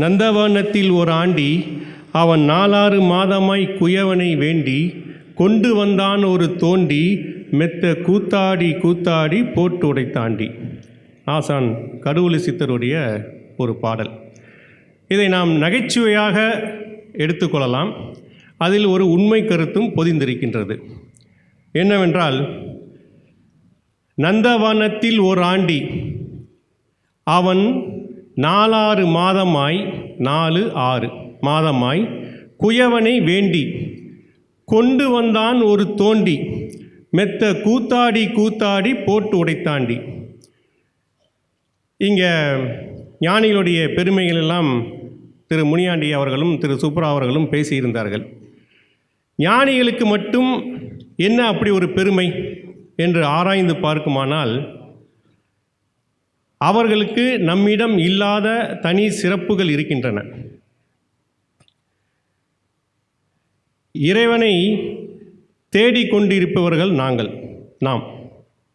நந்தவனத்தில் ஒரு ஆண்டி அவன் நாலாறு மாதமாய் குயவனை வேண்டி கொண்டு வந்தான் ஒரு தோண்டி மெத்த கூத்தாடி கூத்தாடி போட்டு உடைத்தாண்டி. ஆசான் கருவூலி சித்தருடைய ஒரு பாடல். இதை நாம் நகைச்சுவையாக எடுத்துக்கொள்ளலாம் அதில் ஒரு உண்மை கருத்தும் பொதிந்திருக்கின்றது. என்னவென்றால் நந்தவனத்தில் ஒரு ஆண்டி அவன் நாலாறு மாதமாய் நாலு ஆறு மாதமாய் குயவனை வேண்டி கொண்டு வந்தான் ஒரு தோண்டி மெத்த கூத்தாடி கூத்தாடி போட்டு உடைத்தாண்டி. இங்கே ஞானிகளுடைய பெருமைகள் எல்லாம் திரு முனியாண்டி அவர்களும் திரு சுப்ரா அவர்களும் பேசியிருந்தார்கள். ஞானிகளுக்கு மட்டும் என்ன அப்படி ஒரு பெருமை என்று ஆராய்ந்து பார்க்குமானால் அவர்களுக்கு நம்மிடம் இல்லாத தனி சிறப்புகள் இருக்கின்றன. இறைவனை தேடிக்கொண்டிருப்பவர்கள் நாங்கள் நாம்.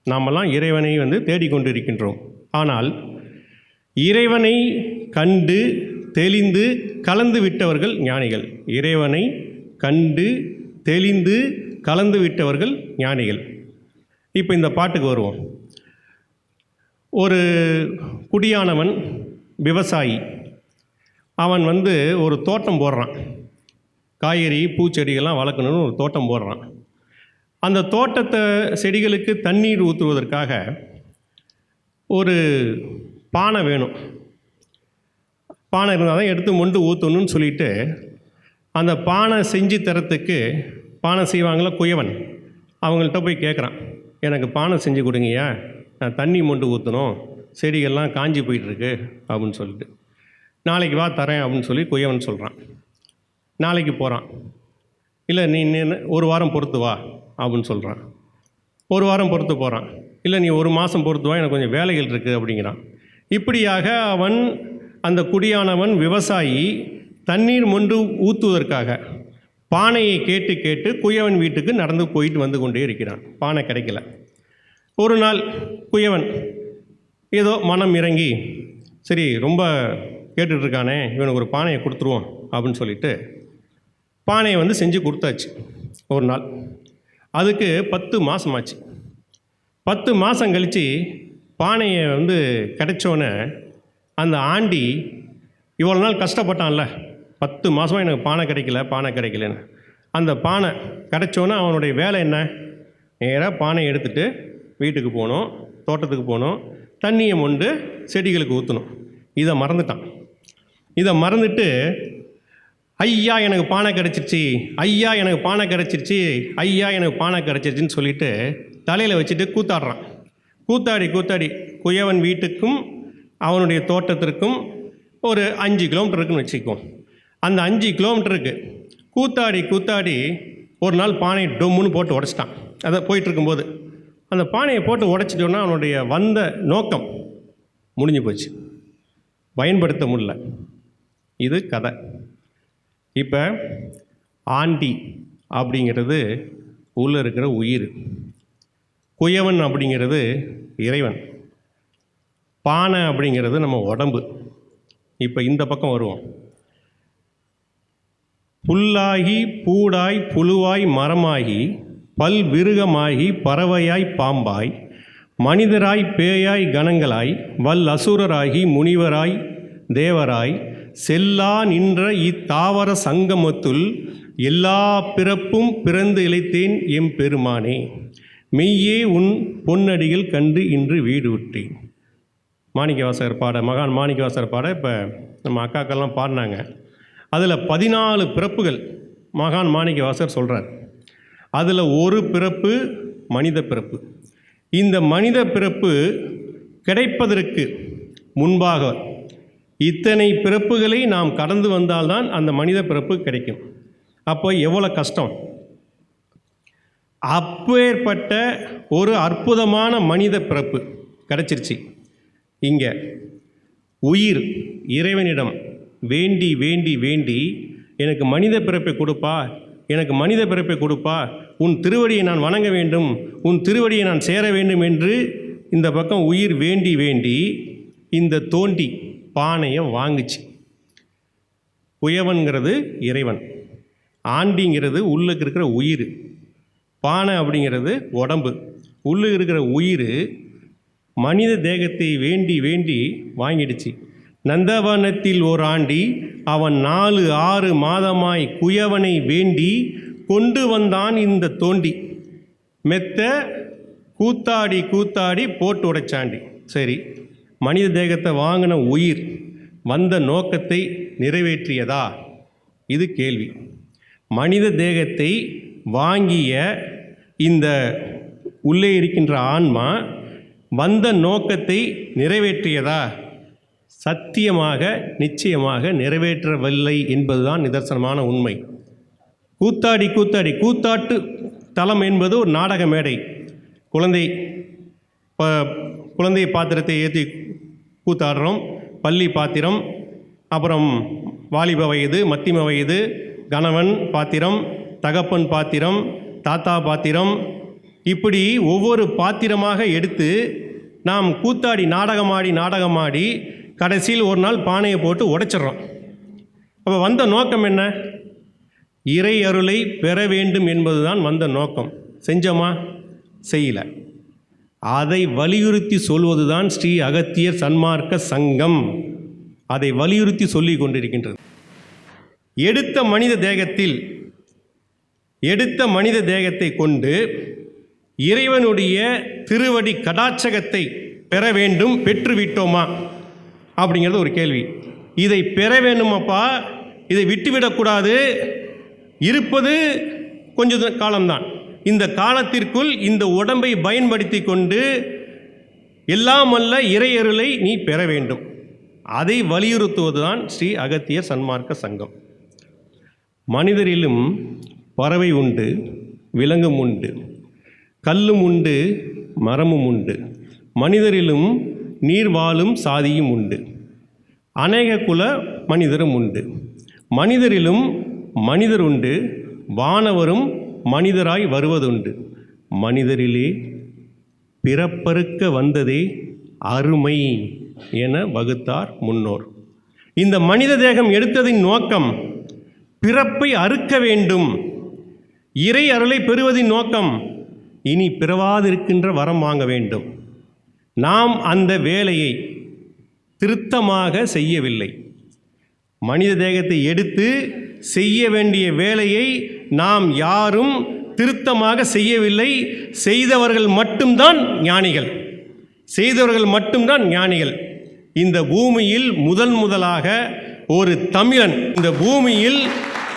நாமெல்லாம் இறைவனை வந்து தேடிக்கொண்டிருக்கின்றோம். ஆனால் இறைவனை கண்டு தெளிந்து கலந்து விட்டவர்கள் ஞானிகள். இறைவனை கண்டு தெளிந்து கலந்து விட்டவர்கள் ஞானிகள். இப்போ இந்த பாட்டுக்கு வருவோம். ஒரு குடியானவன் விவசாயி. அவன் வந்து ஒரு தோட்டம் போடுறான். காய்கறி பூச்செடிகள்லாம் வளர்க்கணும்னு ஒரு தோட்டம் போடுறான். அந்த தோட்டத்தை செடிகளுக்கு தண்ணீர் ஊற்றுவதற்காக ஒரு பானை வேணும். பானை இருந்தால் தான் எடுத்து மொண்டு ஊற்றணும்னு சொல்லிட்டு அந்த பானை செஞ்சு தரத்துக்கு பானை செய்வாங்கள குயவன்? அவங்கள்ட்ட போய் கேட்குறான். எனக்கு பானை செஞ்சு கொடுங்கய்யா. தண்ணி மொண்டு ஊற்றணும் செடிகள்லாம் காஞ்சி போயிட்டுருக்கு அப்படின்னு சொல்லிட்டு. நாளைக்கு வா தரேன் அப்படின்னு சொல்லி குயவன் சொல்கிறான் நாளைக்கு போகிறான் இல்லை நீ நீ- ஒரு வாரம் பொறுத்து வா அப்படின்னு சொல்கிறான் ஒரு வாரம் பொறுத்து போகிறான் இல்லை நீ ஒரு மாதம் பொறுத்து வா எனக்கு கொஞ்சம் வேலைகள் இருக்குது அப்படிங்கிறான். இப்படியாக அவன் அந்த குடியானவன் விவசாயி தண்ணீர் மொண்டு ஊற்றுவதற்காக பானையை கேட்டு கேட்டு குயவன் வீட்டுக்கு நடந்து போயிட்டு வந்து கொண்டே இருக்கிறான். பானை கிடைக்கல. ஒரு நாள் குயவன் ஏதோ மனம் இறங்கி சரி ரொம்ப கேட்டுட்ருக்கானே இவனுக்கு ஒரு பானையை கொடுத்துருவோம் அப்படின்னு சொல்லிட்டு பானையை வந்து செஞ்சு கொடுத்தாச்சு ஒரு நாள். அதுக்கு பத்து மாதமாச்சு பத்து மாதம் கழித்து பானையை வந்து கிடைச்சோன்னே அந்த ஆண்டி இவ்வளோ நாள் கஷ்டப்பட்டான்ல பத்து மாதமாக எனக்கு பானை கிடைக்கல பானை கிடைக்கலன்னு. அந்த பானை கிடைச்சோன்னே அவனுடைய வேலை என்ன? நேராக பானையை எடுத்துகிட்டு வீட்டுக்கு போகணும் தோட்டத்துக்கு போகணும் தண்ணியை மொண்டு செடிகளுக்கு ஊற்றணும் இதை மறந்துட்டான். இதை மறந்துட்டு ஐயா எனக்கு பானை கிடச்சிருச்சு. ஐயா எனக்கு பானை கிடச்சிருச்சு. ஐயா எனக்கு பானை கிடச்சிருச்சின்னு சொல்லிட்டு தலையில் வச்சுட்டு கூத்தாடுறான். கூத்தாடி கூத்தாடி குயவன் வீட்டுக்கும் அவனுடைய தோட்டத்திற்கும் ஒரு அஞ்சு கிலோமீட்டர் இருக்குன்னு வச்சுக்கோம் அந்த அஞ்சு கிலோமீட்டருக்கு கூத்தாடி கூத்தாடி ஒரு நாள் பானை டொம்முன்னு போட்டு உடச்சிட்டான். அதை போயிட்டுருக்கும்போது அந்த பானையை போட்டு உடைச்சிட்டோன்னா அவனுடைய வந்த நோக்கம் முடிஞ்சு போச்சு. பயன்படுத்த முடியல. இது கதை. இப்போ ஆண்டி அப்படிங்கிறது உள்ளே இருக்கிற உயிர். குயவன் அப்படிங்கிறது இறைவன். பானை அப்படிங்கிறது நம்ம உடம்பு. இப்போ இந்த பக்கம் வருவோம். புல்லாகி பூடாய் புழுவாய் மரமாகி பல் விருகமாகி பறவையாய் பாம்பாய் மனிதராய் பேயாய் கணங்களாய் வல் அசுரராகி முனிவராய் தேவராய் செல்லா நின்ற இத்தாவர சங்கமத்துள் எல்லா பிறப்பும் பிறந்து இழைத்தேன் எம் பெருமானே. மெய்யே உன் பொன்னடிகள் கண்டு இன்று வீடு விட்டேன். மாணிக்கவாசகர் பாட மகான் மாணிக்கவாசகர் பாட இப்போ நம்ம அக்காக்கெல்லாம் பாடினாங்க. அதில் பதினாலு பிறப்புகள் மகான் மாணிக்கவாசகர் சொல்கிறார் அதில் ஒரு பிறப்பு மனித பிறப்பு. இந்த மனித பிறப்பு கிடைப்பதற்கு முன்பாக இத்தனை பிறப்புகளை நாம் கடந்து வந்தால்தான் அந்த மனித பிறப்பு கிடைக்கும். அப்போ எவ்வளோ கஷ்டம்? அப்பேற்பட்ட ஒரு அற்புதமான மனித பிறப்பு கிடைச்சிருச்சு. இங்கே உயிர் இறைவனிடம் வேண்டி வேண்டி வேண்டி எனக்கு மனித பிறப்பை கொடுப்பா எனக்கு மனித பிறப்பை கொடுப்பா. உன் திருவடியை நான் வணங்க வேண்டும். உன் திருவடியை நான் சேர வேண்டும் என்று இந்த பக்கம் உயிர் வேண்டி வேண்டி இந்த தோண்டி பானையை வாங்குச்சு. புயவன்கிறது இறைவன். ஆண்டிங்கிறது உள்ளுக்கு இருக்கிற உயிர். பானை அப்படிங்கிறது உடம்பு. உள்ளே இருக்கிற உயிர் மனித தேகத்தை வேண்டி வேண்டி வாங்கிடுச்சு. நந்தவனத்தில் ஓர் ஆண்டி அவன் நாலு ஆறு மாதமாய் குயவனை வேண்டி கொண்டு வந்தான் இந்த தோண்டி. மெத்த கூத்தாடி கூத்தாடி போட்டு உடைச்சாண்டி. சரி மனித தேகத்தை வாங்கின உயிர் வந்த நோக்கத்தை நிறைவேற்றியதா? இது கேள்வி. மனித தேகத்தை வாங்கிய இந்த உள்ளே இருக்கின்ற ஆன்மா வந்த நோக்கத்தை நிறைவேற்றியதா? சத்தியமாக நிச்சயமாக நிறைவேற்றவில்லை என்பதுதான் நிதர்சனமான உண்மை. கூத்தாடி கூத்தாடி கூத்தாட்டு தலம் என்பது ஒரு நாடக மேடை. குழந்தை ப குழந்தை பாத்திரத்தை ஏற்றி கூத்தாடுறோம். பள்ளி பாத்திரம் அப்புறம் வாலிப வயது மத்திம வயது கணவன் பாத்திரம் தகப்பன் பாத்திரம் தாத்தா பாத்திரம். இப்படி ஒவ்வொரு பாத்திரமாக எடுத்து நாம் கூத்தாடி நாடகமாடி நாடகமாடி கடைசியில் ஒரு நாள் பானையை போட்டு உடைச்சிட்றோம். அப்போ வந்த நோக்கம் என்ன? இறை அருளை பெற வேண்டும் என்பதுதான் வந்த நோக்கம். செஞ்சோமா? செய்யல. அதை வலியுறுத்தி சொல்வதுதான் ஸ்ரீ அகத்தியர் சன்மார்க்க சங்கம். அதை வலியுறுத்தி சொல்லி கொண்டிருக்கின்றது. எடுத்த மனித தேகத்தில் எடுத்த மனித தேகத்தை கொண்டு இறைவனுடைய திருவடி கடாட்சகத்தை பெற வேண்டும் பெற்றுவிட்டோமா? அப்படிங்கிறது ஒரு கேள்வி. இதை பெற வேணுமப்பா இதை விட்டுவிடக்கூடாது. இருப்பது கொஞ்ச காலம்தான். இந்த காலத்திற்குள் இந்த உடம்பை பயன்படுத்தி கொண்டு எல்லாம் அல்ல இறையருளை நீ பெற வேண்டும். அதை வலியுறுத்துவதுதான் ஸ்ரீ அகத்திய சன்மார்க்க சங்கம். மனிதரிலும் பறவை உண்டு விலங்கும் உண்டு கல்லும் உண்டு மரமும் உண்டு. மனிதரிலும் நீர் வாழும் சாதியும் உண்டு. அநேக குல மனிதரும் உண்டு. மனிதரிலும் மனிதர் உண்டு வானவரும் மனிதராய் வருவதுண்டு. மனிதரிலே பிறப்பறுக்க வந்ததே அருமை என வகுத்தார் முன்னோர். இந்த மனித தேகம் எடுத்ததின் நோக்கம் பிறப்பை அறுக்க வேண்டும். இறை அருளை பெறுவதின் நோக்கம் இனி பிறவாதிருக்கின்ற வரம் வாங்க வேண்டும். நாம் அந்த வேலையை திருத்தமாக செய்யவில்லை. மனித தேகத்தை எடுத்து செய்ய வேண்டிய வேலையை நாம் யாரும் திருத்தமாக செய்யவில்லை. செய்தவர்கள் மட்டும்தான் ஞானிகள். செய்தவர்கள் மட்டும்தான் ஞானிகள். இந்த பூமியில் முதன் முதலாக ஒரு தமிழன் இந்த பூமியில்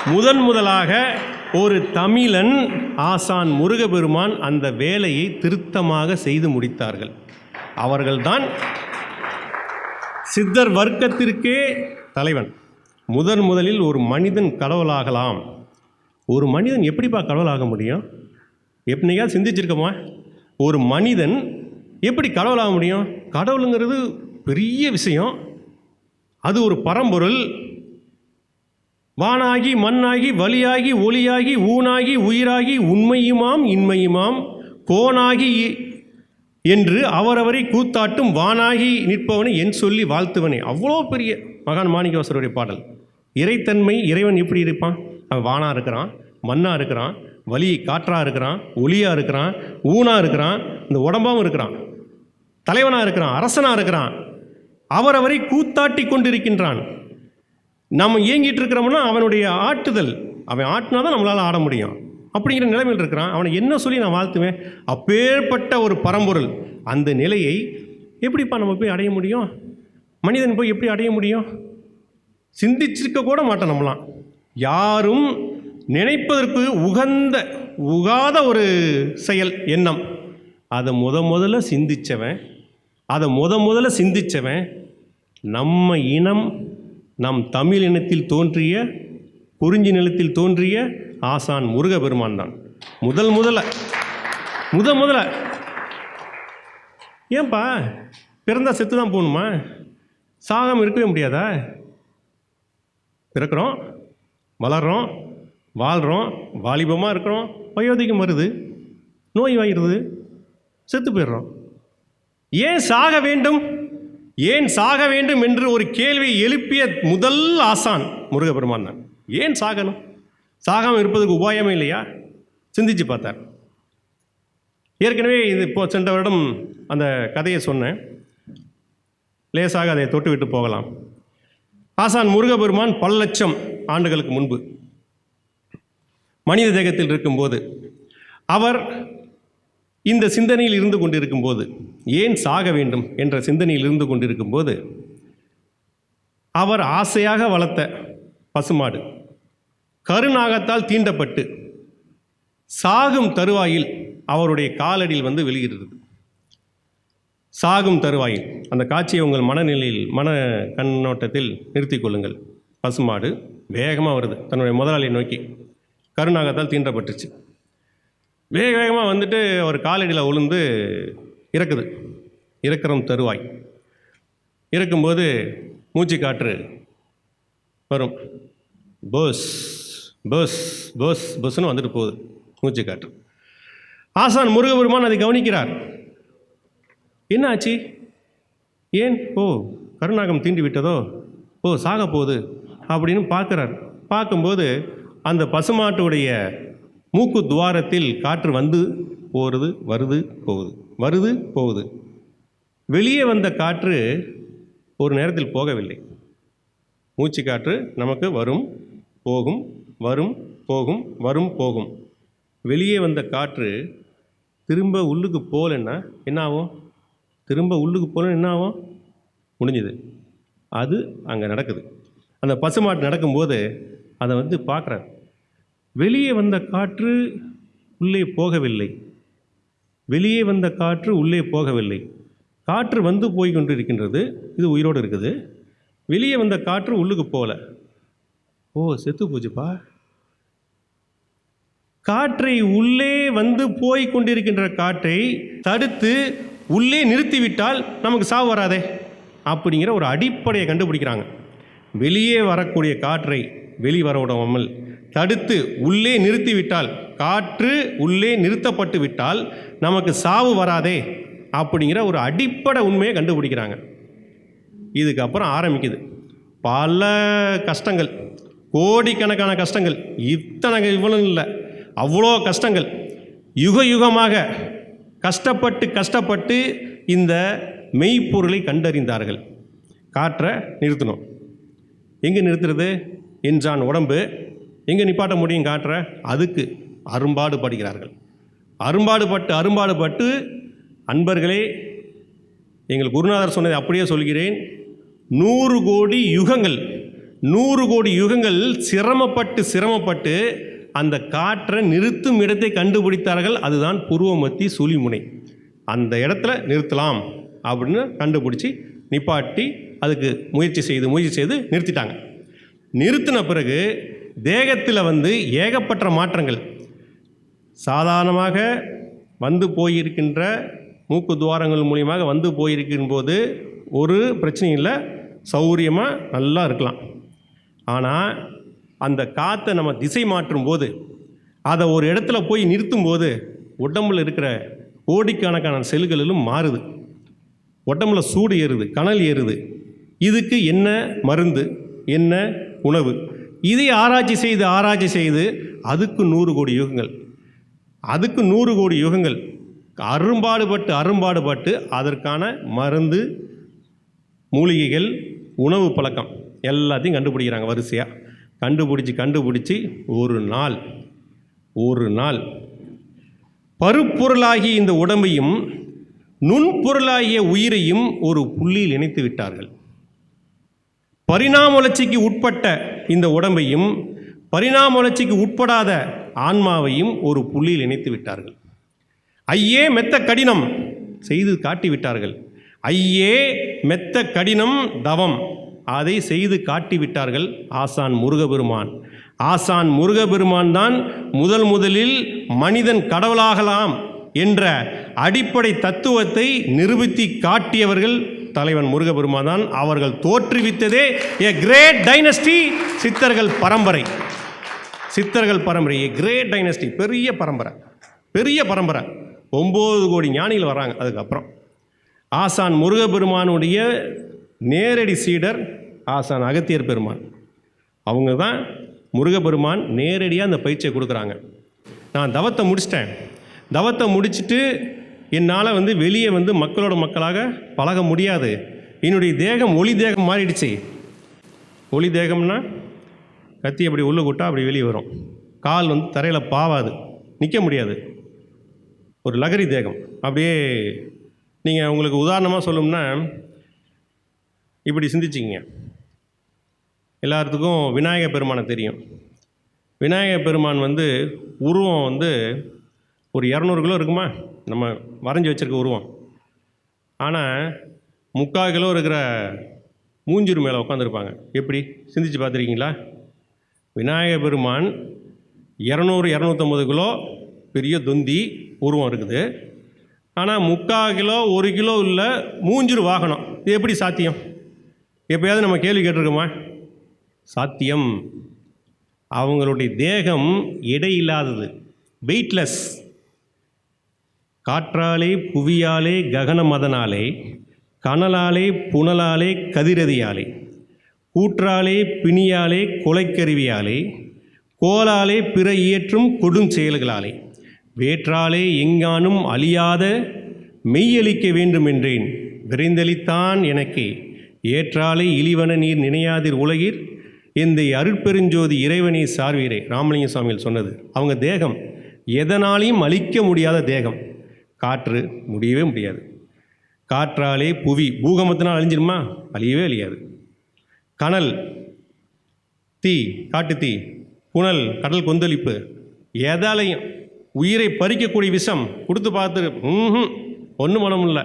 முதன் முதலாக ஒரு தமிழன் ஆசான் முருகபெருமான் அந்த வேலையை திருத்தமாக செய்து முடித்தார்கள். அவர்கள்தான் சித்தர் வர்க்கத்திற்கே தலைவன். முதன் முதலில் ஒரு மனிதன் கடவுளாகலாம். ஒரு மனிதன் எப்படிப்பா கடவுளாக முடியும்? எப்படியா சிந்திச்சிருக்கோமா? ஒரு மனிதன் எப்படி கடவுளாக முடியும்? கடவுளுங்கிறது பெரிய விஷயம். அது ஒரு பரம்பொருள். வானாகி மண்ணாகி வலியாகி ஒளியாகி ஊனாகி உயிராகி உண்மையுமாம் இன்மையுமாம் கோனாகி இ- என்று அவரவரை கூத்தாட்டும் வானாகி நிற்பவனை என் சொல்லி வாழ்த்துவனே. அவ்வளோ பெரிய மகான் மாணிக்கவாசருடைய பாடல். இறைத்தன்மை இறைவன் எப்படி இருப்பான்? அவன் வானாக இருக்கிறான் மண்ணாக இருக்கிறான் வலி காற்றாக இருக்கிறான் ஒளியாக இருக்கிறான் ஊனாக இருக்கிறான் இந்த உடம்பாகவும் இருக்கிறான். தலைவனாக இருக்கிறான் அரசனா இருக்கிறான். அவரவரை கூத்தாட்டி கொண்டிருக்கின்றான். நம்ம இயங்கிட்டு இருக்கிறோம்னா அவனுடைய ஆட்டுதல். அவன் ஆட்டினா தான் நம்மளால் ஆட முடியும். அப்படிங்கிற நிலைமையில் இருக்கிறான். அவனை என்ன சொல்லி நான் வாழ்த்துவேன்? அப்பேற்பட்ட ஒரு பரம்பொருள். அந்த நிலையை எப்படிப்பா நம்ம போய் அடைய முடியும்? மனிதன் போய் எப்படி அடைய முடியும்? சிந்திச்சிருக்க கூட மாட்டோம் நம்மளாம். யாரும் நினைப்பதற்கு உகந்த உகாத ஒரு செயல் எண்ணம். அதை முத முதல்ல சிந்திச்சவன் அதை முத முதல்ல சிந்திச்சவன் நம்ம இனம் நம் தமிழ் இனத்தில் தோன்றிய குறிஞ்சி நிலத்தில் தோன்றிய ஆசான் முருகப்பெருமான் தான். முதல் முதல்ல. முத முதல்ல. ஏன்பா பிறந்தா செத்து தான் போகணுமா? சாகம் இருக்கவே முடியாதா? பிறக்கிறோம் வளர்கிறோம் வாழ்கிறோம் வாலிபமாக இருக்கிறோம் வயோதிகம் வருது நோய் வாங்கிடுது செத்து போயிடுறோம். ஏன் சாக வேண்டும்? ஏன் சாக வேண்டும் என்று ஒரு கேள்வியை எழுப்பிய முதல் ஆசான் முருகபெருமான் தான். ஏன் சாகணும்? சாகாமல் இருப்பதுக்கு உபாயமே இல்லையா? சிந்திச்சு பார்த்தார். ஏற்கனவே இது இப்போ சென்ற வருடம் அந்த கதையை சொன்னேன். லேசாக அதை தொட்டுவிட்டு போகலாம். ஆசான் முருகபெருமான் பல லட்சம் ஆண்டுகளுக்கு முன்பு மனித தேகத்தில் இருக்கும்போது அவர் இந்த சிந்தனையில் இருந்து கொண்டிருக்கும்போது ஏன் சாக வேண்டும் என்ற சிந்தனையில் இருந்து கொண்டிருக்கும்போது அவர் ஆசையாக வளர்த்த பசுமாடு கருநாகத்தால் தீண்டப்பட்டு சாகும் தருவாயில் அவருடைய காலடியில் வந்து வெளியிடுறது சாகும் தருவாயில் அந்த காட்சியை உங்கள் மனநிலையில் மன கண்ணோட்டத்தில் நிறுத்தி கொள்ளுங்கள். பசுமாடு வேகமாக வருது. தன்னுடைய முதலாளியை நோக்கி கருநாகத்தால் தீண்டப்பட்டுச்சு. வேக வேகமாக வந்துட்டு அவர் காலடியில் உளுந்து இறக்குது. இறக்குறம் தருவாய். இறக்கும்போது மூச்சு காற்று வரும். போஸ். பஸ் பஸ் பஸ்ன்னு வந்துட்டு போகுது. மூச்சு காற்று. ஆசான் முருகபெருமான் அதை கவனிக்கிறார். என்ன ஆச்சு ஏன்? ஓ கருநாகம் தீண்டி விட்டதோ? ஓ சாக போகுது அப்படின்னு பார்க்குறார். பார்க்கும்போது அந்த பசுமாட்டுடைய மூக்கு துவாரத்தில் காற்று வந்து போகிறது வருது போகுது வருது போகுது. வெளியே வந்த காற்று ஒரு நேரத்தில் போகவில்லை. மூச்சு காற்று நமக்கு வரும் போகும் வரும் போகும் வரும் போகும். வெளியே வந்த காற்று திரும்ப உள்ளுக்கு போகலன்னா என்ன? ஆகும்? திரும்ப உள்ளுக்கு போகலன்னா என்ன ஆகும்? முடிஞ்சுது. அது அங்கே நடக்குது. அந்த பசுமாட்டு நடக்கும்போது அதை வந்து பார்க்குறேன் வெளியே வந்த காற்று உள்ளே போகவில்லை. வெளியே வந்த காற்று உள்ளே போகவில்லை. காற்று வந்து போய் கொண்டிருக்கின்றது. இது உயிரோடு இருக்குது. வெளியே வந்த காற்று உள்ளுக்கு போகல. ஓ செத்து போச்சுப்பா. காற்றை உள்ளே வந்து போய் கொண்டிருக்கின்ற காற்றை தடுத்து உள்ளே நிறுத்திவிட்டால் நமக்கு சாவு வராதே அப்படிங்கிற ஒரு அடிப்படையை கண்டுபிடிக்கிறாங்க. வெளியே வரக்கூடிய காற்றை வெளி வர விடாமல் தடுத்து உள்ளே நிறுத்திவிட்டால் காற்று உள்ளே நிறுத்தப்பட்டு விட்டால் நமக்கு சாவு வராதே அப்படிங்கிற ஒரு அடிப்படை உண்மையை கண்டுபிடிக்கிறாங்க. இதுக்கப்புறம் ஆரம்பிக்குது. பல கஷ்டங்கள். கோடிக்கணக்கான கஷ்டங்கள். இத்தனை இவ்வளவு இல்லை. அவ்வளோ கஷ்டங்கள். யுக யுகமாக கஷ்டப்பட்டு கஷ்டப்பட்டு இந்த மெய்ப்பொருளை கண்டறிந்தார்கள். காற்றை நிறுத்தணும் எங்கே நிறுத்துறது? என்றான் உடம்பு. எங்கே நிப்பாட்ட முடியும் காற்றை? அதுக்கு அரும்பாடு படுகிறார்கள். அரும்பாடுபட்டு அரும்பாடுபட்டு அன்பர்களே எங்கள் குருநாதர் சொன்னதை அப்படியே சொல்கிறேன். நூறு கோடி யுகங்கள் நூறு கோடி யுகங்கள் சிரமப்பட்டு சிரமப்பட்டு அந்த காற்றை நிறுத்தும் இடத்தை கண்டுபிடித்தார்கள். அதுதான் புருவமத்தி சுழிமுனை அந்த இடத்துல நிறுத்தலாம் அப்படின்னு கண்டுபிடிச்சி நிப்பாட்டி அதுக்கு முயற்சி செய்து முயற்சி செய்து நிறுத்திட்டாங்க. நிறுத்தின பிறகு தேகத்தில் வந்து ஏகப்பட்ட மாற்றங்கள். சாதாரணமாக வந்து போயிருக்கின்ற மூக்கு துவாரங்கள் மூலியமாக வந்து போயிருக்கும் போது ஒரு பிரச்சனையும் இல்லை சௌரியமாக நல்லா இருக்கலாம். ஆனால் அந்த காற்றை நம்ம திசை மாற்றும் போது அதை ஒரு இடத்துல போய் நிறுத்தும் போது உடம்புல இருக்கிற கோடிக்கணக்கான செல்களிலும் மாறுது. உடம்புல சூடு ஏறுது கனல் ஏறுது. இதுக்கு என்ன மருந்து என்ன உணவு? இதை ஆராய்ச்சி செய்து ஆராய்ச்சி செய்து அதுக்கு நூறு கோடி யுகங்கள். அதுக்கு நூறு கோடி யுகங்கள். அரும்பாடுபட்டு அரும்பாடுபட்டு அதற்கான மருந்து மூலிகைகள் உணவு பழக்கம். எல்லாத்தையும் கண்டுபிடிக்கிறாங்க வரிசையாக கண்டுபிடிச்சி கண்டுபிடிச்சி ஒரு நாள் ஒரு நாள். பருப்பொருளாகிய இந்த உடம்பையும் நுண்பொருளாகிய உயிரையும் ஒரு புள்ளியில் இணைத்து விட்டார்கள். பரிணாம வளர்ச்சிக்கு உட்பட்ட இந்த உடம்பையும் பரிணாம வளர்ச்சிக்கு உட்படாத ஆன்மாவையும் ஒரு புள்ளியில் இணைத்து விட்டார்கள். ஐயே மெத்த கடினம் செய்து காட்டி விட்டார்கள் ஐயே மெத்த கடினம் தவம். அதை செய்து காட்டிவிட்டார்கள் ஆசான் முருகபெருமான். ஆசான் முருகபெருமான் தான் முதல் முதலில் மனிதன் கடவுளாகலாம் என்ற அடிப்படை தத்துவத்தை நிரூபித்து காட்டியவர்கள் தலைவன் முருகபெருமான் தான். அவர்கள் தோற்றுவித்ததே எ கிரேட் டைனஸ்டி சித்தர்கள் பரம்பரை. சித்தர்கள் பரம்பரை ஏ கிரேட் டைனஸ்டி பெரிய பரம்பரை. பெரிய பரம்பரை. ஒம்பது கோடி ஞானிகள் வராங்க அதுக்கப்புறம். ஆசான் முருகபெருமானுடைய நேரடி சீடர் ஆசான் அகத்தியர் பெருமான். அவங்க தான் முருகப்பெருமான் நேரடியாக அந்த பயிற்சியை கொடுக்குறாங்க. நான் தவத்தை முடிச்சிட்டேன். தவத்தை முடிச்சுட்டு என்னால் வந்து வெளியே வந்து மக்களோட மக்களாக பழக முடியாது. என்னுடைய தேகம் ஒளி தேகம் மாறிடுச்சு. ஒளி தேகம்னா கத்தி அப்படி உள்ள கூட்டா அப்படி வெளியே வரும். கால் வந்து தரையில் பாவாது. நிற்க முடியாது. ஒரு லகரி தேகம். அப்படியே நீங்கள் உங்களுக்கு உதாரணமாக சொல்லணும்னா இப்படி சிந்திச்சிங்க எல்லாத்துக்கும் விநாயக பெருமானை தெரியும். விநாயக பெருமான் வந்து உருவம் வந்து ஒரு இரநூறு கிலோ இருக்குமா? நம்ம வரைஞ்சி வச்சிருக்க உருவம். ஆனால் முக்கால் கிலோ இருக்கிற மூஞ்சூர் மேலே உட்காந்துருப்பாங்க எப்படி? சிந்திச்சு பார்த்துருக்கீங்களா? விநாயக பெருமான் இரநூறு இரநூத்தம்பது கிலோ பெரிய தொந்தி உருவம் இருக்குது. ஆனால் முக்கால் கிலோ ஒரு கிலோ இல்லை மூஞ்சூர் வாகனம். இது எப்படி சாத்தியம்? எப்பயாவது நம்ம கேள்வி கேட்டிருக்கோமா? சாத்தியம். அவங்களுடைய தேகம் எடை இல்லாதது வெயிட்லெஸ் காற்றாலே புவியாலே ககன மதனாலே கனலாலே புனலாலே கதிரதியாலே கூற்றாலே பிணியாலே கொலைக்கருவியாலே கோலாலே பிற இயற்றும் கொடும் செயல்களாலே வேற்றாலே எங்கானும் அழியாத மெய்யளிக்க வேண்டும் என்றேன் விரைந்தளித்தான் எனக்கு. ஏற்றாலே இழிவன நீர் நினையாதிர் உலகிர் இந்த அருட்பெருஞ்சோதி இறைவனை சார்வீரே. ராமலிங்க சுவாமிகள் சொன்னது. அவங்க தேகம் எதனாலையும் அழிக்க முடியாத தேகம். காற்று முடியவே முடியாது. காற்றாலே புவி பூகம்பத்தினால் அழிஞ்சிருமா அழியவே அழியாது. கனல் தீ காட்டு தீ புனல் கடல் கொந்தளிப்பு எதாலையும் உயிரை பறிக்கக்கூடிய விஷம் கொடுத்து பார்த்து ஒன்றும் மனமில்லை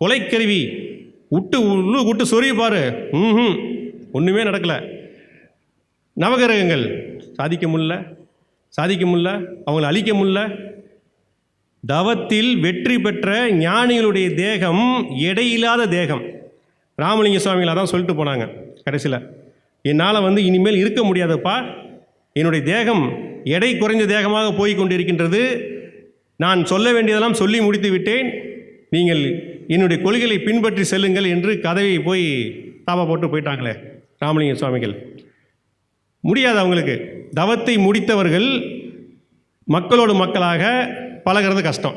கொலைக்கருவி விட்டு உள்ளு விட்டு சொருகி பாரு. ம் ஒன்றுமே நடக்கலை. நவகிரகங்கள். சாதிக்க முடியல. சாதிக்க முடியல. அவங்கள அழிக்க முடியல. தவத்தில் வெற்றி பெற்ற ஞானிகளுடைய தேகம் எடையில்லாத தேகம். ராமலிங்க சுவாமிகள் அதான் சொல்லிட்டு போனாங்க கடைசியில். என்னால் வந்து இனிமேல் இருக்க முடியாதுப்பா. என்னுடைய தேகம் எடை குறைந்த தேகமாக போய் கொண்டிருக்கின்றது. நான் சொல்ல வேண்டியதெல்லாம் சொல்லி முடித்து விட்டேன். நீங்கள் என்னுடைய கொள்கைகளை பின்பற்றி செல்லுங்கள் என்று கதவை போய் தாபா போட்டு போயிட்டாங்களே ராமலிங்க சுவாமிகள். முடியாது அவங்களுக்கு. தவத்தை முடித்தவர்கள் மக்களோடு மக்களாக பழகிறது கஷ்டம்.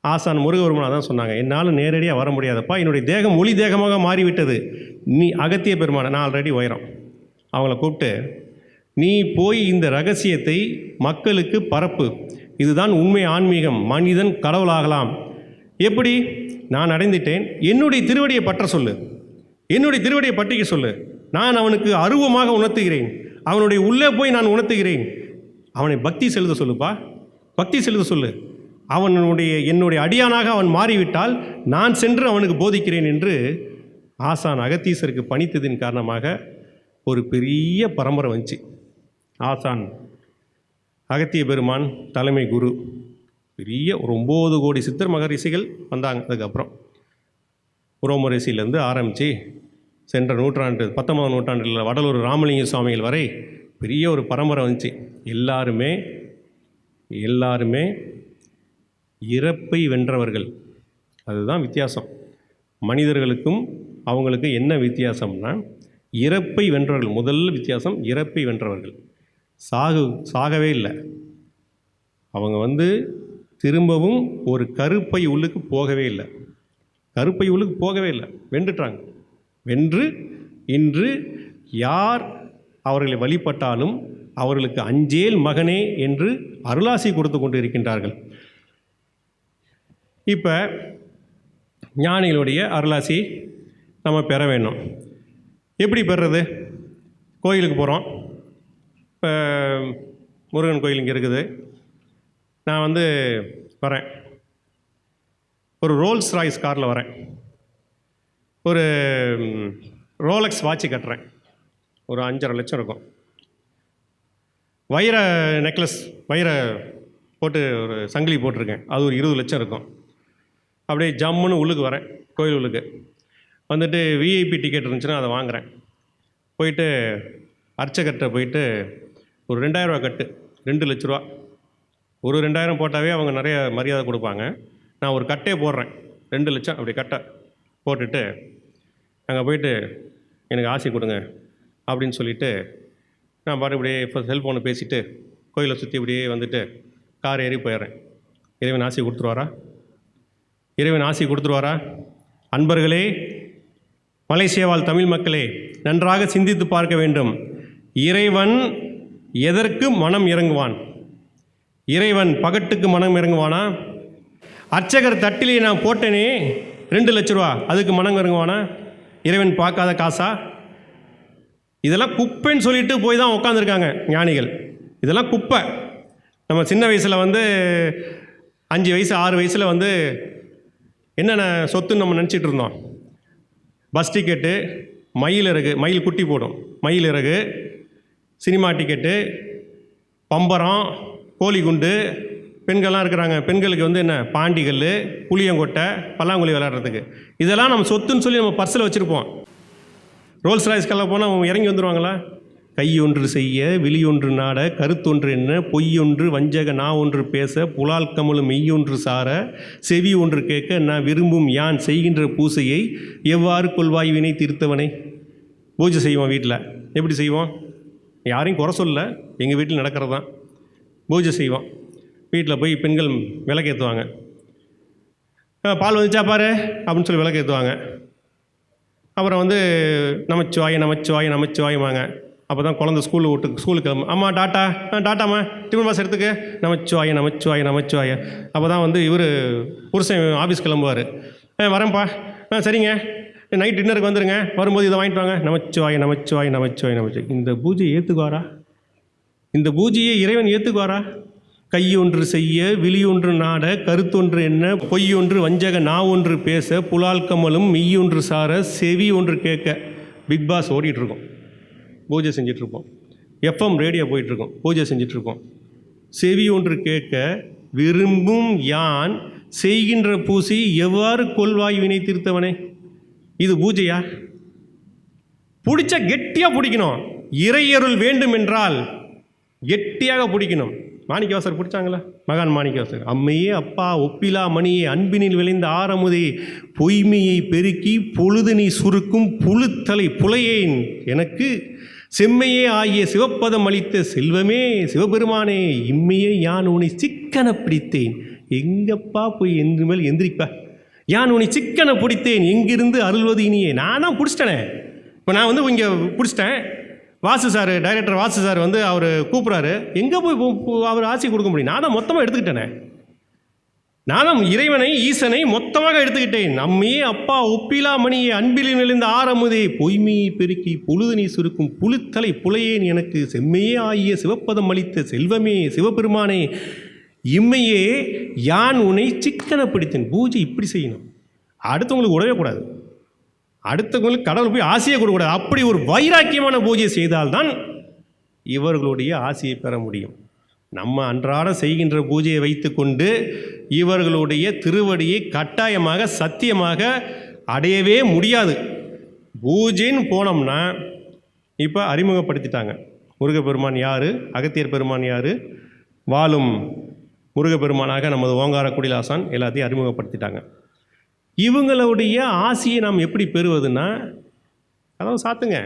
ஆசான் முருகவர்மன் தான் சொன்னாங்க என்னால் நேரடியாக வர முடியாதப்பா என்னுடைய தேகம் ஒளி தேகமாக மாறிவிட்டது. நீ அகத்திய பெருமான நான் ஆல்ரெடி உயரம். அவங்கள கூப்பிட்டு நீ போய் இந்த ரகசியத்தை மக்களுக்கு பரப்பு. இதுதான் உண்மை ஆன்மீகம். மனிதன் கடவுளாகலாம். எப்படி? நான் அடைந்துட்டேன். என்னுடைய திருவடியை பற்ற சொல்லு. என்னுடைய திருவடியை பற்றிக்க சொல்லு. நான் அவனுக்கு அருவமாக உணர்த்துகிறேன். அவனுடைய உள்ளே போய் நான் உணர்த்துகிறேன். அவனை பக்தி செலுத்த சொல்லுப்பா. பக்தி செலுத்த சொல்லு. அவனுடைய என்னுடைய அடியானாக அவன் மாறிவிட்டால் நான் சென்று அவனுக்கு போதிக்கிறேன் என்று ஆசான் அகத்தீசருக்கு பணித்ததின் காரணமாக ஒரு பெரிய பரம்பரை வந்துச்சு. ஆசான் அகத்திய பெருமான் தலைமை குரு. பெரிய ஒரு ஒம்பது கோடி சித்தர் மகரிஷிகள் வந்தாங்க. அதுக்கப்புறம் உரோமரிசிலேருந்து ஆரம்பித்து சென்ற நூற்றாண்டு பத்தொன்பதாம் நூற்றாண்டில் வடலூர் ராமலிங்க சுவாமிகள் வரை பெரிய ஒரு பரம்பரை வந்துச்சு. எல்லாருமே எல்லாருமே இறப்பை வென்றவர்கள். அதுதான் வித்தியாசம். மனிதர்களுக்கும் அவங்களுக்கு என்ன வித்தியாசம்னா இறப்பை வென்றவர்கள் முதல் வித்தியாசம் இறப்பை வென்றவர்கள். சாகு சாகவே இல்லை. அவங்க வந்து திரும்பவும் ஒரு கருப்பை உள்ளுக்கு போகவே இல்லை. கருப்பை உள்ளுக்கு போகவே இல்லை. வென்றுட்டாங்க. வென்று இன்று யார் அவர்களை வழிபட்டாலும் அவர்களுக்கு அஞ்சேல் மகனே என்று அருளாசி கொடுத்து கொண்டு இருக்கின்றார்கள் இப்போ ஞானிகளுடைய அருளாசி நம்ம பெற வேண்டும். எப்படி பெறுறது? கோயிலுக்கு போகிறோம் இப்போ முருகன் கோயில் இங்கே இருக்குது. நான் வந்து வரேன். ஒரு ரோல்ஸ் ராய்ஸ் காரில் வரேன். ஒரு ரோலக்ஸ் வாட்ச் கட்டுறேன். ஒரு அஞ்சரை லட்சம் இருக்கும். வைர நெக்லஸ் வைர போட்டு ஒரு சங்கிலி போட்டிருக்கேன். அது ஒரு இருபது லட்சம் இருக்கும். அப்படியே ஜம்முன்னு உள்ளுக்கு வரேன் கோயில் உள்ளுக்கு. வந்துட்டு விஐபி டிக்கெட் இருந்துச்சுன்னா அதை வாங்குகிறேன் போயிட்டு அர்ச்சகர்கிட்ட போயிட்டு ஒரு ரெண்டாயிரரூவா கட்டு. ரெண்டு லட்ச ரூபா. ஒரு ரெண்டாயிரம் போட்டாவே அவங்க நிறைய மரியாதை கொடுப்பாங்க. நான் ஒரு கட்டே போடுறேன். ரெண்டு லட்சம் அப்படி கட்டை போட்டுட்டு அங்கே போயிட்டு எனக்கு ஆசை கொடுங்க அப்படின்னு சொல்லிவிட்டு நான் பாட்டு இப்படியே இப்போ செல்ஃபோனை பேசிவிட்டு கோயிலை சுற்றி இப்படியே வந்துட்டு கார் ஏறி போயிடுறேன். இறைவன் ஆசை கொடுத்துருவாரா? இறைவன் ஆசை கொடுத்துருவாரா? அன்பர்களே மலேசிய வாழ் தமிழ் மக்களே நன்றாக சிந்தித்து பார்க்க வேண்டும். இறைவன் எதற்கு மனம் இறங்குவான்? இறைவன் பகட்டுக்கு மனம் இறங்குவானா? அர்ச்சகர் தட்டிலே நான் போட்டேனே ரெண்டு லட்ச ரூபா அதுக்கு மனம் இறங்குவானா? இறைவன் பார்க்காத காசா? இதெல்லாம் குப்பைன்னு சொல்லிட்டு போய் தான் உட்காந்துருக்காங்க ஞானிகள். இதெல்லாம் குப்பை. நம்ம சின்ன வயசில் வந்து அஞ்சு வயசு ஆறு வயசில் வந்து என்னென்ன சொத்துன்னு நம்ம நினச்சிட்டு இருந்தோம். பஸ் டிக்கெட்டு மயில் இறகு மயில் குட்டி போடும். மயில் இறகு சினிமா டிக்கெட்டு பம்பரம் கோழிக்குண்டு பெண்கள்லாம் இருக்கிறாங்க. பெண்களுக்கு வந்து என்ன? பாண்டிகல் புளியங்கொட்டை பல்லாங்குழி விளையாடுறதுக்கு. இதெல்லாம் நம்ம சொத்துன்னு சொல்லி நம்ம பர்ஸில் வச்சுருப்போம். ரோல்ஸ் ராய்ஸ்கெல்லாம் போனால் அவங்க இறங்கி வந்துடுவாங்களா கையொன்று செய்ய விழியொன்று நாட கருத்தொன்று என்ன? பொய்யொன்று வஞ்சக நா ஒன்று பேச புலால் கமலும் மெய்யொன்று சார செவி ஒன்று கேட்க நான் விரும்பும் யான் செய்கின்ற பூசையை எவ்வாறு கொள்வாய் வினை தீர்த்தவனை? பூஜை செய்வோம் வீட்டில் எப்படி செய்வோம்? யாரையும் குறை சொல்ல எங்கள் வீட்டில் நடக்கிறது தான் பூஜை செய்வோம். வீட்டில் போய் பெண்கள் விளக்கேற்றுவாங்க பால் வந்துச்சா பாரு? அப்படின்னு சொல்லி விளக்கேற்றுவாங்க அப்புறம் வந்து நமச்சிவாய நமச்சிவாய நமச்சிவாயமாங்க அப்போ தான் குழந்தை ஸ்கூலில் விட்டு ஸ்கூலுக்கு கிளம்பு. அம்மா டாட்டா ஆ டாட்டாம்மா டிஃபன் பாஸ் எடுத்துக்க. நமச்சிவாய நமச்சிவாய நமச்சிவாய. அப்போ தான் வந்து இவர் புருஷன் ஆஃபீஸ் கிளம்புவார். ஆ வரேன்ப்பா. ஆ சரிங்க. நைட் டின்னருக்கு வந்துருங்க. வரும்போது இதை வாங்கிட்டு வாங்க. நமச்சிவாய நமச்சிவாய நமச்சிவாய நமச்சிவாய். இந்த பூஜையை ஏற்றுக்குவாரா இந்த பூஜையை இறைவன் ஏற்றுக்குவாரா கையொன்று செய்ய விழியொன்று நாட கருத்தொன்று என்ன பொய்யொன்று வஞ்சக நா ஒன்று பேச புலால் கமலும் மெய்யொன்று சார செவி ஒன்று கேட்க. பிக் பாஸ் ஓடிட்டுருக்கோம். பூஜை செஞ்சிட்ருக்கோம் எஃப்எம் ரேடியோ போயிட்டுருக்கோம். பூஜை செஞ்சிட்ருக்கோம் செவி ஒன்று கேட்க விரும்பும் யான் செய்கின்ற பூசி எவ்வாறு கொள்வாய் வினை தீர்த்தவனே? இது பூஜையா? பிடிச்ச கெட்டியாக பிடிக்கணும். இறையருள் வேண்டும் என்றால் கெட்டியாக பிடிக்கணும். மாணிக்கவாசர் பிடிச்சாங்களா? மகான் மாணிக்கவாசர். அம்மையே அப்பா ஒப்பிலா மணியே அன்பினில் விளைந்த ஆரமுதே பொய்மையை பெருக்கி பொழுது நீ சுருக்கும் புழுத்தலை புலையேன். எனக்கு செம்மையே ஆகிய சிவப்பதம் அளித்த செல்வமே சிவபெருமானே இம்மையே யான் உன்னை சிக்கன பிடித்தேன். எங்கப்பா போய் என்று மேல் எந்திரிப்ப. யான் உன்னை சிக்கனை பிடித்தேன். எங்கிருந்து அருள்வது இனியே? நான் தான் பிடிச்சிட்டனே. இப்போ நான் வந்து இங்கே பிடிச்சிட்டேன். Vasu sir director Vasu sir வந்து அவர் கூப்பிட்றாரு எங்கே போய் அவர் ஆட்சி கொடுக்க முடியும்? நான் தான் மொத்தமாக எடுத்துக்கிட்டேனே. நானும் இறைவனை ஈசனை மொத்தமாக எடுத்துக்கிட்டேன். நம்மே அப்பா ஒப்பிலா மணியை அன்பில் நிலைந்த ஆரமுதே பொய்மையை பெருக்கி பொழுதுனி சுருக்கும் புழுத்தலை புலையேன் எனக்கு. செம்மையே ஆகிய சிவப்பதம் அளித்த செல்வமே சிவபெருமானே. இம்மையே யான் உன்னை சிக்கன பிடித்தேன் பூஜை இப்படி செய்யணும். அடுத்தவங்களுக்கு உடவே கூடாது அடுத்தவங்களுக்கு கடவுள் போய் ஆசையை கொடுக்கக்கூடாது. அப்படி ஒரு வைராக்கியமான பூஜையை செய்தால்தான் இவர்களுடைய ஆசையை பெற முடியும். நம்ம அன்றாடம் செய்கின்ற பூஜையை வைத்துக்கொண்டு இவர்களுடைய திருவடியை கட்டாயமாக சத்தியமாக அடையவே முடியாது. பூஜைன்னு போனோம்னா இப்போ அறிமுகப்படுத்திட்டாங்க. முருகப்பெருமான் யார்? அகத்தியர் பெருமான் யார்? வாழும் முருகப்பெருமானாக நமது ஓங்கார குடிலாசான் எல்லாத்தையும் அறிமுகப்படுத்திட்டாங்க. இவங்களுடைய ஆசையை நாம் எப்படி பெறுவதுன்னா கதவை சாத்துங்க.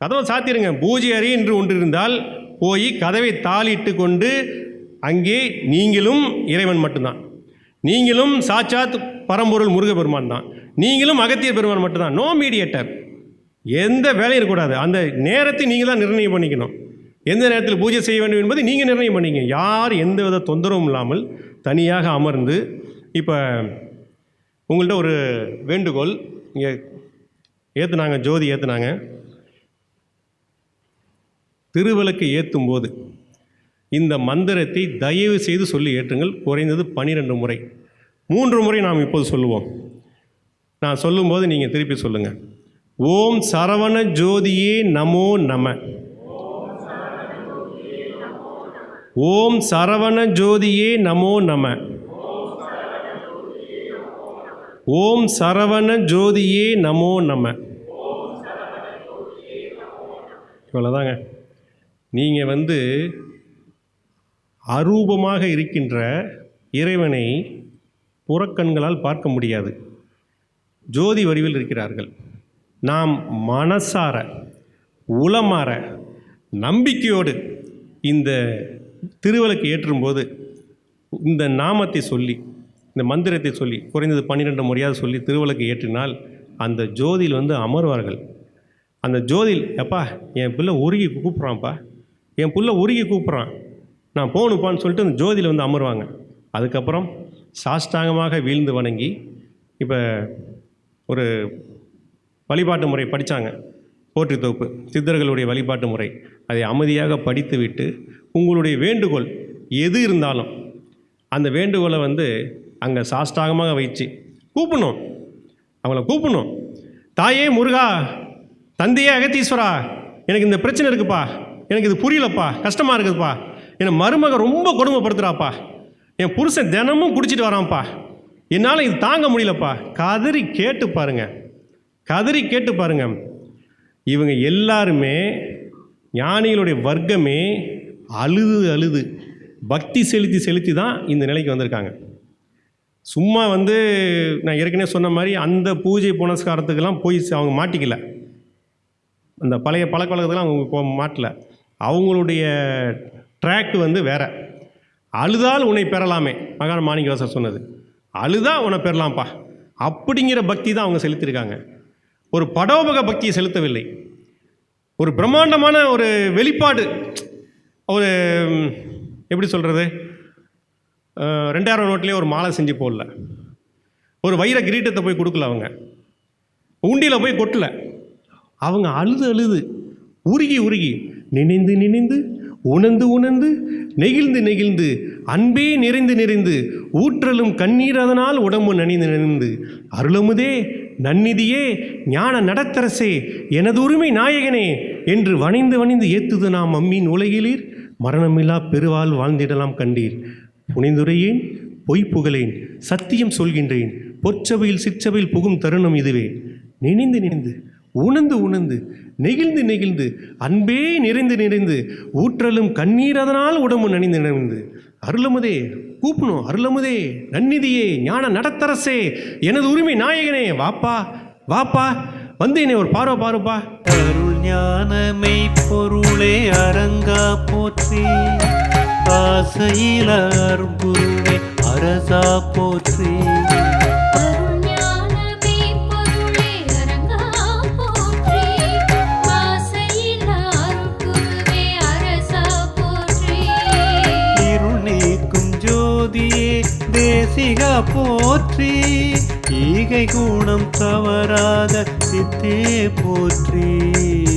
கதவை சாத்திருங்க. பூஜை அறை என்று ஒன்று இருந்தால் போய் கதவை தாளிட்டு கொண்டு அங்கே நீங்களும் இறைவன் மட்டும்தான். நீங்களும் சாட்சாத் பரம்பொருள் முருகப்பெருமான் தான். நீங்களும் அகத்திய பெருமான் மட்டும்தான். நோ மீடியேட்டர் எந்த வேலையும் இருக்கக்கூடாது. அந்த நேரத்தை நீங்கள் தான் நிர்ணயம் பண்ணிக்கணும். எந்த நேரத்தில் பூஜை செய்ய வேண்டும் என்பதை நீங்கள் நிர்ணயம் பண்ணிங்க. யார் எந்த வித தொந்தரவும் இல்லாமல் தனியாக அமர்ந்து இப்போ உங்கள்கிட்ட ஒரு வேண்டுகோள். இங்கே ஏற்றுனாங்க ஜோதி ஏற்றுனாங்க திருவிளக்கு ஏற்றும் போது இந்த மந்திரத்தை தயவு செய்து சொல்லி ஏற்றுங்கள். குறைந்தது பன்னிரெண்டு முறை. மூன்று முறை நாம் இப்போது சொல்லுவோம். நான் சொல்லும்போது நீங்கள் திருப்பி சொல்லுங்கள் ஓம் சரவண ஜோதியே நமோ நம. ஓம் சரவண ஜோதியே நமோ நம. ஓம் சரவண ஜோதியே நமோ நம. இவ்வளோதாங்க நீங்கள் வந்து அரூபமாக இருக்கின்ற இறைவனை புறக்கண்களால் பார்க்க முடியாது. ஜோதி வடிவில் இருக்கிறார்கள். நாம் மனசார உளமாற நம்பிக்கையோடு இந்த திருவிளக்கு ஏற்றும்போது இந்த நாமத்தை சொல்லி இந்த மந்திரத்தை சொல்லி குறைந்தது பன்னிரெண்டு முறையாவது சொல்லி திருவிளக்கு ஏற்றினால் அந்த ஜோதியில் வந்து அமர்வார்கள். அந்த ஜோதியில் எப்பா என் பிள்ளை உருகி கூப்பிட்றான்ப்பா. என் பிள்ளை உருகி கூப்பிட்றான். நான் போகணுப்பான்னு சொல்லிட்டு அந்த ஜோதியில் வந்து அமருவாங்க. அதுக்கப்புறம் சாஷ்டாங்கமாக வீழ்ந்து வணங்கி இப்போ ஒரு வழிபாட்டு முறை படித்தாங்க போற்றி தொகுப்பு சித்தர்களுடைய வழிபாட்டு முறை. அதை அமைதியாக படித்துவிட்டு உங்களுடைய வேண்டுகோள் எது இருந்தாலும் அந்த வேண்டுகோளை வந்து அங்கே சாஷ்டாகமாக வைச்சு கூப்பிடணும். அவங்கள கூப்பிடணும். தாயே முருகா தந்தையே அகத்தீஸ்வரா எனக்கு இந்த பிரச்சனை இருக்குப்பா. எனக்கு இது புரியலப்பா. கஷ்டமாக இருக்குதுப்பா. என்னை மருமக ரொம்ப கொடுமைப்படுத்துகிறாப்பா என் புருஷன் தினமும் குடிச்சிட்டு வரான்ப்பா. என்னால் இது தாங்க முடியலப்பா. கதறி கேட்டு பாருங்க. கதறி கேட்டு பாருங்க. இவங்க எல்லாருமே ஞானிகளுடைய வர்க்கமே அழுது அழுது பக்தி செலுத்தி செலுத்தி தான் இந்த நிலைக்கு வந்திருக்காங்க. சும்மா வந்து நான் ஏற்கனவே சொன்ன மாதிரி அந்த பூஜை புனஸ்காரத்துக்கெல்லாம் போய் அவங்க மாட்டிக்கல. அந்த பழைய பழக்க வழக்கத்துக்கெல்லாம் அவங்க போக மாட்டல. அவங்களுடைய ட்ராக் வந்து வேற. அழுதால் உன்னை பெறலாமே மகான மாணிக்கவாசர் சொன்னது. அழுதா உன்னை பெறலாம்ப்பா. அப்படிங்கிற பக்தி தான் அவங்க செலுத்தியிருக்காங்க. ஒரு படோபக பக்தியை செலுத்தவில்லை. ஒரு பிரம்மாண்டமான ஒரு வெளிப்பாடு ஒரு எப்படி சொல்கிறது ரெண்டாயிரம் நோட்லேயே ஒரு மாலை செஞ்சு போடல. ஒரு வைர கிரீட்டத்தை போய் கொடுக்கல அவங்க. உண்டியில் போய் கொட்டல. அவங்க அழுது அழுது உருகி உருகி நினைந்து நினைந்து உணர்ந்து உணர்ந்து நெகிழ்ந்து நெகிழ்ந்து அன்பே நிறைந்து நிறைந்து ஊற்றலும் கண்ணீர் அதனால் உடம்பு நனிந்து நனிந்து அருளமுதே நன்னிதியே ஞான நடத்தரசே எனது உரிமை நாயகனே என்று வணிந்து வணிந்து ஏத்துது நாம் அம்மின் உலகிலீர். மரணமில்லா பெருவால் வாழ்ந்திடலாம் கண்டீர். புனிந்துரையேன் பொய் புகழேன் சத்தியம் சொல்கின்றேன் பொற்சபையில் சிற்சபையில் புகும் தருணம் இதுவே. நினைந்து நினைந்து உணர்ந்து உணர்ந்து நெகிழ்ந்து நெகிழ்ந்து அன்பே நிறைந்து நிறைந்து ஊற்றலும் கண்ணீர் அதனால் உடம்பு நனிந்து நிறைந்து அருளமுதே கூப்பணும் அருளமுதே நன்னிதியே ஞான நடத்தரசே எனது உரிமை நாயகனே வாப்பா வாப்பா வந்து என்னை ஒரு பார்வை பாருப்பா. அருள் ஞானமை பொருளே அரங்கா போற்றி. ஆசையில அருள்குருவே அரசா போற்றி. தேசிகா போற்றி. ஈகை குணம் தவறாத சித்தே போற்றி.